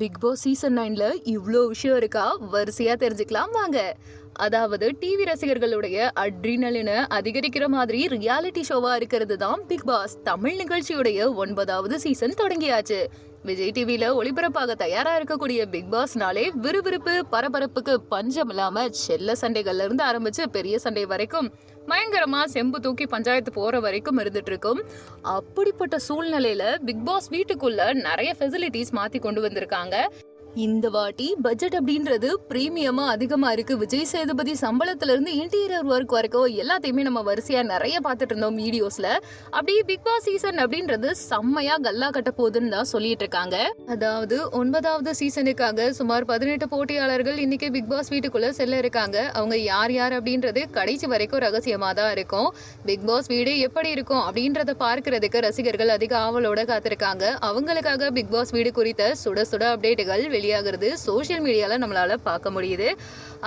Big Boss season நைன்ல இவ்வளோ விஷயம் இருக்கா? வரிசையா தெரிஞ்சுக்கலாம் வாங்க. அதாவது டிவி ரசிகர்களுடைய அட்ரினலினை அதிகரிக்கிற மாதிரி ரியாலிட்டி ஷோவா இருக்கிறது தான் பிக் பாஸ் தமிழ் நிகழ்ச்சியுடைய ஒன்பதாவது சீசன் தொடங்கியாச்சு. விஜய் டிவியில ஒளிபரப்பாக தயாரா இருக்கக்கூடிய பிக் பாஸ்னாலே விறுவிறுப்பு பரபரப்புக்கு பஞ்சம் இல்லாம செல்ல சண்டைகள்ல இருந்து ஆரம்பிச்சு பெரிய சண்டை வரைக்கும் பயங்கரமா செம்பு தூக்கி பஞ்சாயத்து போற வரைக்கும் இருந்துட்டு இருக்கும். அப்படிப்பட்ட சூழ்நிலையில பிக் பாஸ் வீட்டுக்குள்ள நிறைய ஃபெசிலிட்டிஸ் மாத்தி கொண்டு வந்திருக்காங்க. இந்த வாட்டி பட்ஜெட் அப்படின்றது பிரீமியமா அதிகமா இருக்கு. விஜய் சேதுபதி சம்பளத்துல இருந்து இன்டீரியர் ஒர்க் வரைக்கும் எல்லாத்தையுமே நம்ம வரிசையா நிறைய பார்த்துட்டு இருந்தோம் வீடியோஸ்ல அப்படியே பிக் பாஸ் சீசன் அப்படின்றது செம்மையா கல்லா கட்ட போகுதுன்னு தான் சொல்லிட்டு இருக்காங்க. அதாவது ஒன்பதாவது சீசனுக்காக சுமார் பதினெட்டு போட்டியாளர்கள் இன்னைக்கு பிக் பாஸ் வீட்டுக்குள்ள செல்ல இருக்காங்க. அவங்க யார் யார் அப்படின்றது கடைசி வரைக்கும் ரகசியமா தான் இருக்கும். பிக் பாஸ் வீடு எப்படி இருக்கும் அப்படின்றத பார்க்கறதுக்கு ரசிகர்கள் அதிக ஆவலோட காத்திருக்காங்க. அவங்களுக்காக பிக் பாஸ் வீடு குறித்த சுட சுட அப்டேட்டுகள் வெளியாகிறது. சோஷியல் மீடியாவில் நம்மளால பார்க்க முடியுது.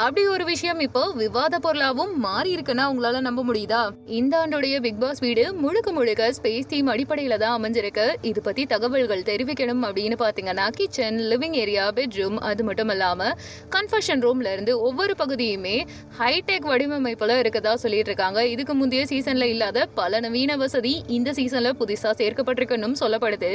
அப்படி ஒரு விஷயம் இப்போ விவாத பொருளாவும் மாறி இருக்குன்னா உங்களால நம்ப முடியுதா? இந்த ஆண்டுடைய பிக் பாஸ் வீடு முழுக்க முழுக்க ஸ்பேஸ் தீம் அடிப்படையில தான் அமைஞ்சிருக்கு. இது பத்தி தகவல்கள் தெரிவிக்கணும் அப்படின்னு பாத்தீங்கன்னா கிச்சன் லிவிங் ஏரியா பெட்ரூம் அது மட்டும் இல்லாம கன்ஃபர்ஷன் ரூம்ல இருந்து ஒவ்வொரு பகுதியுமே ஹைடெக் வடிவமைப்புல இருக்கதா சொல்லிட்டு இருக்காங்க. இதுக்கு முந்தைய சீசன்ல இல்லாத பல நவீன வசதி இந்த சீசன்ல புதுசா சேர்க்கப்பட்டிருக்குன்னு சொல்லப்படுது.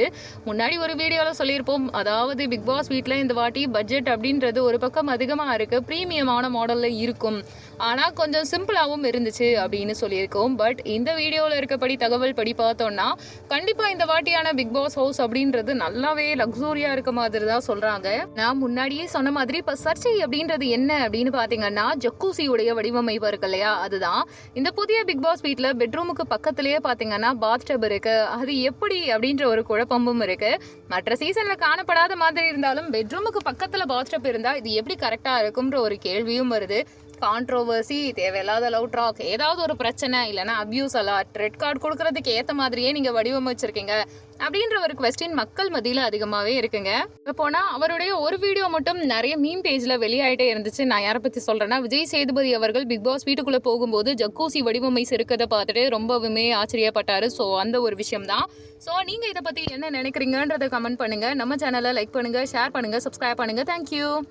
முன்னாடி ஒரு வீடியோல சொல்லியிருப்போம். அதாவது பிக் பாஸ் வீட்டுல இந்த வாட்டி பட்ஜெட் அப்படின்றது ஒரு பக்கம் அதிகமா இருக்கு ப்ரீமியமான மாடல்ல இருக்கும். ஆனா கொஞ்சம் சிம்பிளாவும் இருந்துச்சு அப்படின்னு சொல்லியிருக்கோம். பட் இந்த வீடியோல இருக்கப்படி தகவல் படி பார்த்தோம்னா கண்டிப்பா இந்த வாட்டியான பிக் பாஸ் ஹவுஸ் அப்படின்றது நல்லாவே லக்ஸூரியா இருக்க மாதிரி தான் சொல்றாங்க. நான் முன்னாடியே சொன்ன மாதிரி இப்போ சர்ச்சை அப்படின்றது என்ன அப்படின்னு பாத்தீங்கன்னா ஜக்கூசியுடைய வடிவமைப்பு இருக்கு இல்லையா? அதுதான். இந்த புதிய பிக் பாஸ் வீட்ல பெட்ரூமுக்கு பக்கத்துலேயே பாத்தீங்கன்னா பாத் டப் இருக்கு. அது எப்படி அப்படின்ற ஒரு குழப்பமும் இருக்கு. மற்ற சீசன்ல காணப்படாத மாதிரி இருந்தாலும் பெட்ரூம் ரூமுக்கு பக்கத்துல பாத்ரூப் இருந்தா இது எப்படி கரெக்டா இருக்கும்ன்ற ஒரு கேள்வியும் வருது. கான்ட்ரோவர்சி தேவையில்லாத லவ் ட்ராக் ஏதாவது ஒரு பிரச்சனை இல்லைன்னா அப்யூஸ் அலாட் ரெட் கார்டு கொடுக்கறதுக்கு ஏற்ற மாதிரியே நீங்கள் வடிவமைச்சிருக்கீங்க. அப்படின்ற ஒரு கொஸ்டின் மக்கள் மத்தியில் அதிகமாகவே இருக்குங்க. போனால் அவருடைய ஒரு வீடியோ மட்டும் நிறைய மீன் பேஜில் வெளியாயிட்டே இருந்துச்சு. நான் யாரை பற்றி சொல்கிறேன்னா விஜய் சேதுபதி அவர்கள் பிக் பாஸ் வீட்டுக்குள்ளே போகும்போது ஜக்கூசி வடிவமைச்சு இருக்கிறத பார்த்துட்டு ரொம்பவுமே ஆச்சரியப்பட்டார். ஸோ அந்த ஒரு விஷயம் தான் ஸோ நீங்கள் இதை பற்றி என்ன நினைக்கிறீங்கன்றதை கமெண்ட் பண்ணுங்கள் நம்ம சேனலை லைக் பண்ணுங்கள் ஷேர் பண்ணுங்கள் சப்ஸ்கிரைப் பண்ணுங்கள் தேங்க்யூ